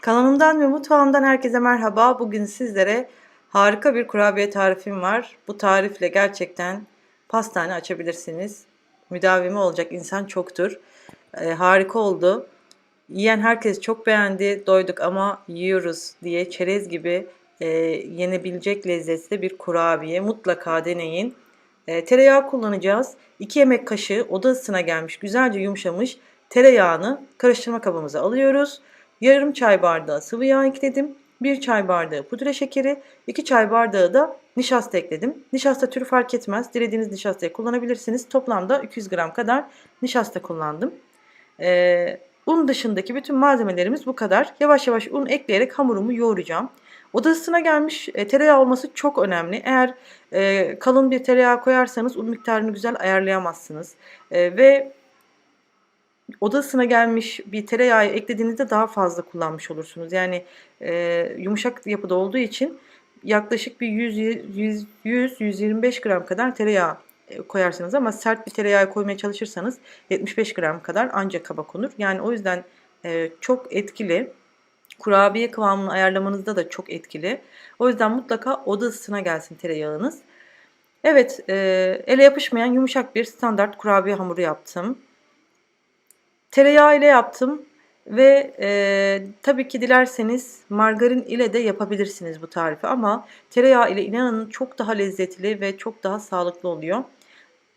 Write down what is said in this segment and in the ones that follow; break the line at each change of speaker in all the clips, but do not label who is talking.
Kanalımdan ve mutfağımdan herkese merhaba. Bugün sizlere harika bir kurabiye tarifim var. Bu tarifle gerçekten pastane açabilirsiniz. Müdavimi olacak insan çoktur. Ee, harika oldu. Yiyen herkes çok beğendi. Doyduk ama yiyoruz diye çerez gibi e, yenebilecek lezzetli bir kurabiye. Mutlaka deneyin. E, tereyağı kullanacağız. 2 yemek kaşığı oda ısısına gelmiş, güzelce yumuşamış tereyağını karıştırma kabımıza alıyoruz. Yarım çay bardağı sıvı yağ ekledim. 1 çay bardağı pudra şekeri, 2 çay bardağı da nişasta ekledim. Nişasta türü fark etmez. Dilediğiniz nişastayı kullanabilirsiniz. Toplamda 200 gram kadar nişasta kullandım. Ee, un dışındaki bütün malzemelerimiz bu kadar. Yavaş yavaş un ekleyerek hamurumu yoğuracağım. Oda ısısına gelmiş e, tereyağı olması çok önemli. Eğer e, kalın bir tereyağı koyarsanız un miktarını güzel ayarlayamazsınız. E, ve odasına gelmiş bir tereyağı eklediğinizde daha fazla kullanmış olursunuz. Yani e, yumuşak yapıda olduğu için yaklaşık bir 100-125 gram kadar tereyağı e, koyarsınız ama sert bir tereyağı koymaya çalışırsanız 75 gram kadar ancak kaba konur. Yani o yüzden e, çok etkili. Kurabiye kıvamını ayarlamanızda da çok etkili. O yüzden mutlaka oda ısısına gelsin tereyağınız. Evet, e, ele yapışmayan yumuşak bir standart kurabiye hamuru yaptım. Tereyağı ile yaptım ve e, tabii ki dilerseniz margarin ile de yapabilirsiniz bu tarifi ama tereyağı ile inanın çok daha lezzetli ve çok daha sağlıklı oluyor.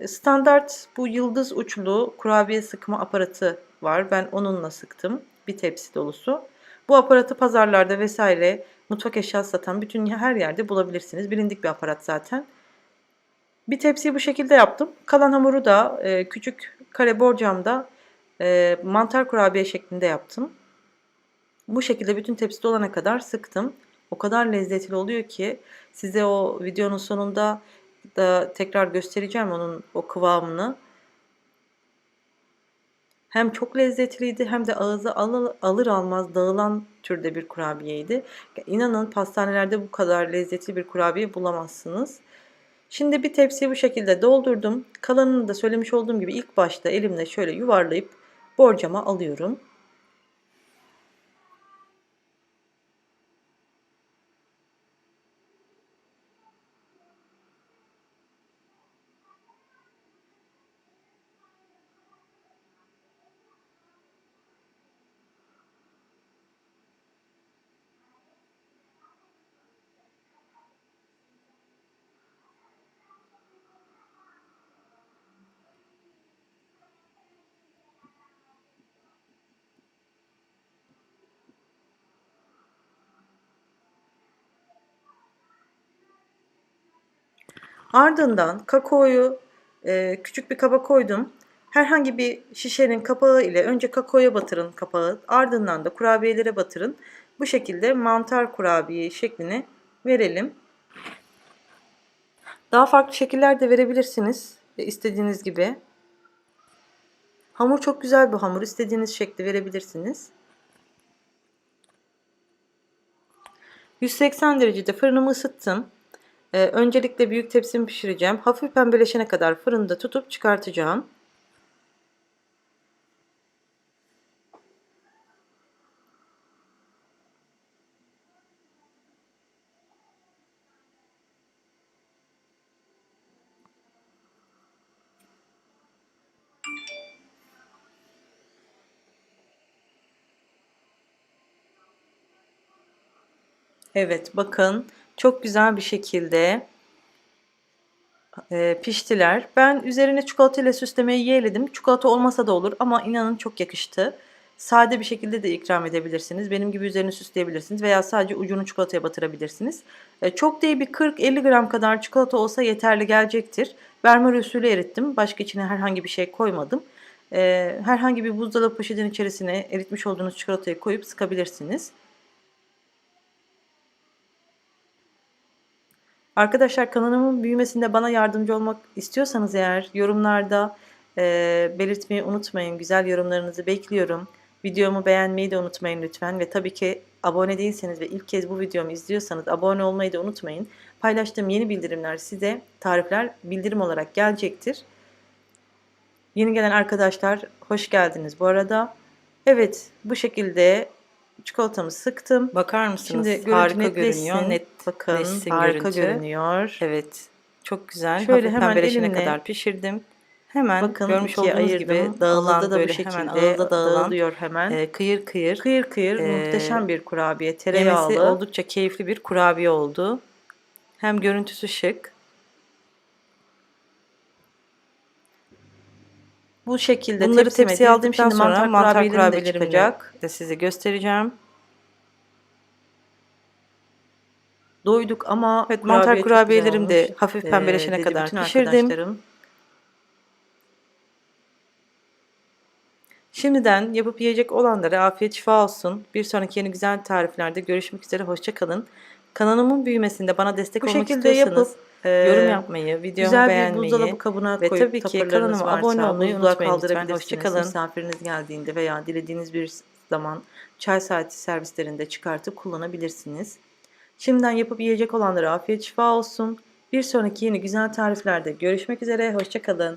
Standart bu yıldız uçlu kurabiye sıkma aparatı var. Ben onunla sıktım. Bir tepsi dolusu. Bu aparatı pazarlarda vesaire mutfak eşyası satan bütün her yerde bulabilirsiniz. Bilindik bir aparat zaten. Bir tepsiyi bu şekilde yaptım. Kalan hamuru da e, küçük kare borcamda e, mantar kurabiye şeklinde yaptım. Bu şekilde bütün tepsi dolana kadar sıktım. O kadar lezzetli oluyor ki size o videonun sonunda da tekrar göstereceğim onun o kıvamını. Hem çok lezzetliydi hem de ağızda alır almaz dağılan türde bir kurabiyeydi. İnanın pastanelerde bu kadar lezzetli bir kurabiye bulamazsınız. Şimdi bir tepsiyi bu şekilde doldurdum. Kalanını da söylemiş olduğum gibi ilk başta elimle şöyle yuvarlayıp borcama alıyorum. Ardından kakaoyu e, küçük bir kaba koydum. Herhangi bir şişenin kapağı ile önce kakaoya batırın kapağı, ardından da kurabiyelere batırın. Bu şekilde mantar kurabiye şeklini verelim. Daha farklı şekiller de verebilirsiniz istediğiniz gibi. Hamur çok güzel bir hamur. İstediğiniz şekli verebilirsiniz. 180 derecede fırınımı ısıttım. Ee, öncelikle büyük tepsimi pişireceğim. Hafif pembeleşene kadar fırında tutup çıkartacağım. Evet bakın çok güzel bir şekilde e, piştiler. Ben üzerine çikolata ile süslemeyi yeğledim. Çikolata olmasa da olur ama inanın çok yakıştı. Sade bir şekilde de ikram edebilirsiniz. Benim gibi üzerine süsleyebilirsiniz veya sadece ucunu çikolataya batırabilirsiniz. E, çok değil bir 40-50 gram kadar çikolata olsa yeterli gelecektir. Bermer usulü erittim. Başka içine herhangi bir şey koymadım. E, herhangi bir buzdolabı poşetin içerisine eritmiş olduğunuz çikolatayı koyup sıkabilirsiniz. Arkadaşlar kanalımın büyümesinde bana yardımcı olmak istiyorsanız eğer yorumlarda e, belirtmeyi unutmayın. Güzel yorumlarınızı bekliyorum. Videomu beğenmeyi de unutmayın lütfen. Ve tabii ki abone değilseniz ve ilk kez bu videomu izliyorsanız abone olmayı da unutmayın. Paylaştığım yeni bildirimler size tarifler bildirim olarak gelecektir. Yeni gelen arkadaşlar hoş geldiniz bu arada. Evet bu şekilde Çikolatamı sıktım.
Bakar mısınız?
Şimdi
harika görünüyor. Net
Bakın
netsin
harika
görüntü.
görünüyor.
Evet. Çok güzel.
Şöyle
Hafif
hemen elimle-
kadar pişirdim. Hemen
Bakın
görmüş olduğunuz
ayırdım.
gibi dağılan
da bu
böyle
şekilde
hemen ağızda dağılan
dağılıyor hemen.
e, kıyır kıyır
kıyır kıyır
e,
muhteşem bir kurabiye. Tereyağlı.
oldukça keyifli bir kurabiye oldu. Hem görüntüsü şık.
Bu şekilde
Bunları tepsiye
dizdim.
aldıktan
Şimdi
sonra mantar
de çıkacak.
de size göstereceğim.
Doyduk ama
Evet
kurabiye
mantar kurabiyelerim de hafif
Ee,
pembeleşene
dedi
kadar pişirdim. Şimdiden yapıp yiyecek olanlara afiyet şifa olsun. Bir sonraki yeni güzel tariflerde görüşmek üzere. Hoşça kalın. Kanalımın büyümesinde bana destek
Bu
olmak
şekilde
istiyorsanız
yapıp e,
yorum yapmayı, videomu
güzel bir
beğenmeyi
buzdolabı kabına
ve
koyup
tabii ki kanalıma abone olmayı unutmayın lütfen.
kaldırabilirsiniz.
Hoşça kalın.
Misafiriniz geldiğinde veya dilediğiniz bir zaman çay saati servislerinde çıkartıp kullanabilirsiniz. Şimdiden yapıp yiyecek olanlara afiyet şifa olsun. Bir sonraki yeni güzel tariflerde görüşmek üzere. Hoşça kalın.